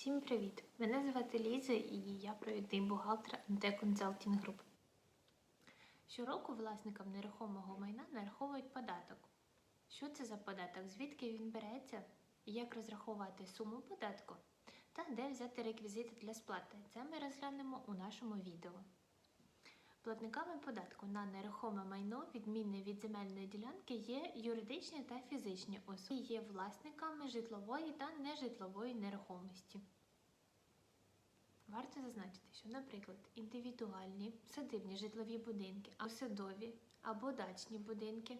Всім привіт! Мене звати Ліза і я провідний бухгалтер НТ Consulting Group. Щороку власникам нерухомого майна нараховують податок. Що це за податок, звідки він береться, як розрахувати суму податку та де взяти реквізити для сплати. Це ми розглянемо у нашому відео. Платниками податку на нерухоме майно, відмінне від земельної ділянки, є юридичні та фізичні особи, є власниками житлової та нежитлової нерухомості. Варто зазначити, що, наприклад, індивідуальні садибні житлові будинки, садові або дачні будинки,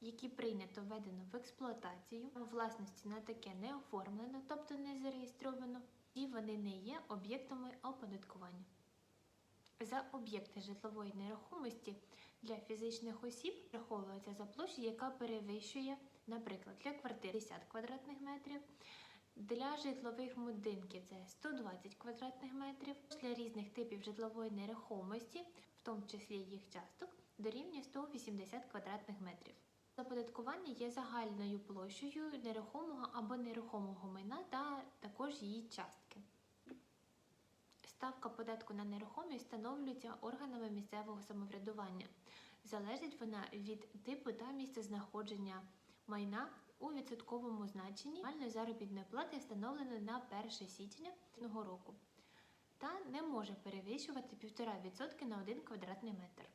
які прийнято введено в експлуатацію, власності на таке не оформлено, тобто не зареєстровано, і вони не є об'єктами оподаткування. За об'єкти житлової нерухомості для фізичних осіб враховується за площу, яка перевищує, наприклад, для квартир 50 квадратних метрів, для житлових будинків це 120 квадратних метрів, для різних типів житлової нерухомості, в тому числі їх часток, дорівнює 180 квадратних метрів. Оподаткування є загальною площею нерухомого або нерухомого майна та також її частки. Ставка податку на нерухомість встановлюється органами місцевого самоврядування. Залежить вона від типу та місцезнаходження майна у відсотковому значенні мінімальної заробітної плати встановлено на 1 січня цього року та не може перевищувати 1,5% на 1 квадратний метр.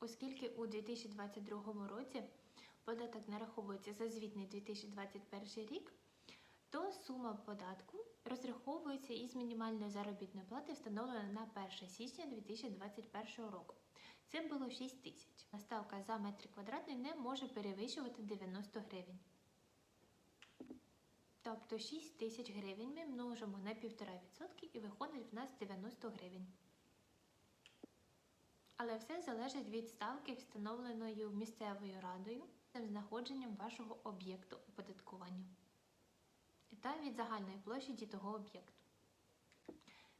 Оскільки у 2022 році податок нараховується за звітний 2021 рік, то сума податку розраховується із мінімальної заробітної плати, встановленої на 1 січня 2021 року. Це було 6 тисяч. Ставка за метр квадратний не може перевищувати 90 гривень. Тобто 6 тисяч гривень ми множимо на 1,5% і виходить в нас 90 гривень. Але все залежить від ставки, встановленої місцевою радою з знаходженням вашого об'єкту оподаткування та від загальної площі того об'єкту.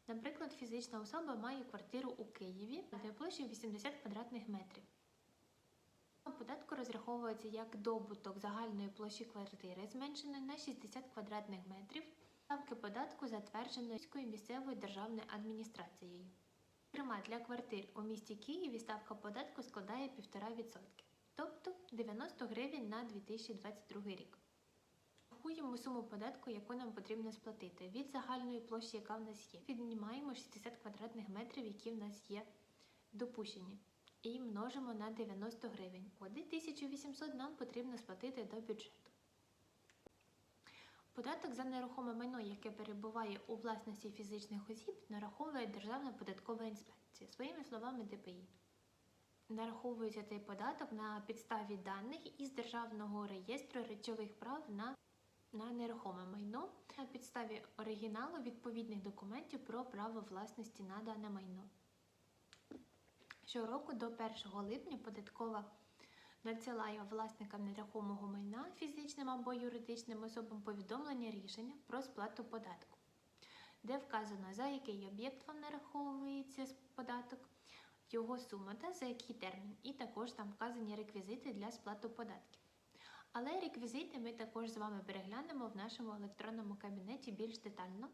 Наприклад, фізична особа має квартиру у Києві де площею 80 квадратних метрів. Податку розраховується як добуток загальної площі квартири, зменшеної на 60 квадратних метрів, ставки податку затвердженої міською місцевою державною адміністрацією. Зокрема, для квартир у місті Києві ставка податку складає 1,5%, тобто 90 гривень на 2022 рік. Рахуємо суму податку, яку нам потрібно сплатити. Від загальної площі, яка в нас є, віднімаємо 60 квадратних метрів, які в нас є допущені, і множимо на 90 гривень. 1800 нам потрібно сплатити до бюджету. Податок за нерухоме майно, яке перебуває у власності фізичних осіб, нараховує Державна податкова інспекція, своїми словами ДПІ. Нараховується цей податок на підставі даних із Державного реєстру речових прав на на нерухоме майно на підставі оригіналу відповідних документів про право власності на дане майно. Щороку до 1 липня податкова надсилає власникам нерухомого майна фізичним або юридичним особам повідомлення рішення про сплату податку, де вказано, за який об'єкт вам нараховується податок, його сума та за який термін, і також там вказані реквізити для сплати податків. Але реквізити ми також з вами переглянемо в нашому електронному кабінеті більш детально.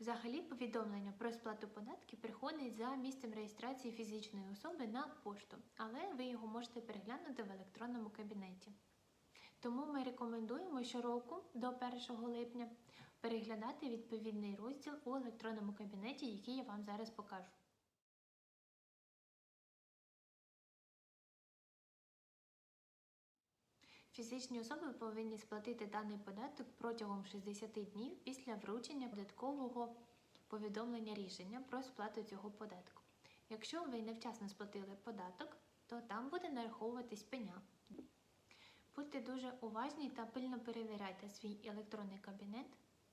Взагалі, повідомлення про сплату податків приходить за місцем реєстрації фізичної особи на пошту, але ви його можете переглянути в електронному кабінеті. Тому ми рекомендуємо щороку до 1 липня переглядати відповідний розділ у електронному кабінеті, який я вам зараз покажу. Фізичні особи повинні сплатити даний податок протягом 60 днів після вручення податкового повідомлення рішення про сплату цього податку. Якщо ви невчасно сплатили податок, то там буде нараховуватись пеня. Будьте дуже уважні та пильно перевіряйте свій електронний кабінет.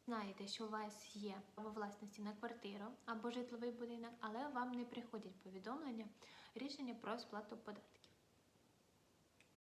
Знаєте, що у вас є у власності на квартиру або житловий будинок, але вам не приходять повідомлення рішення про сплату податків.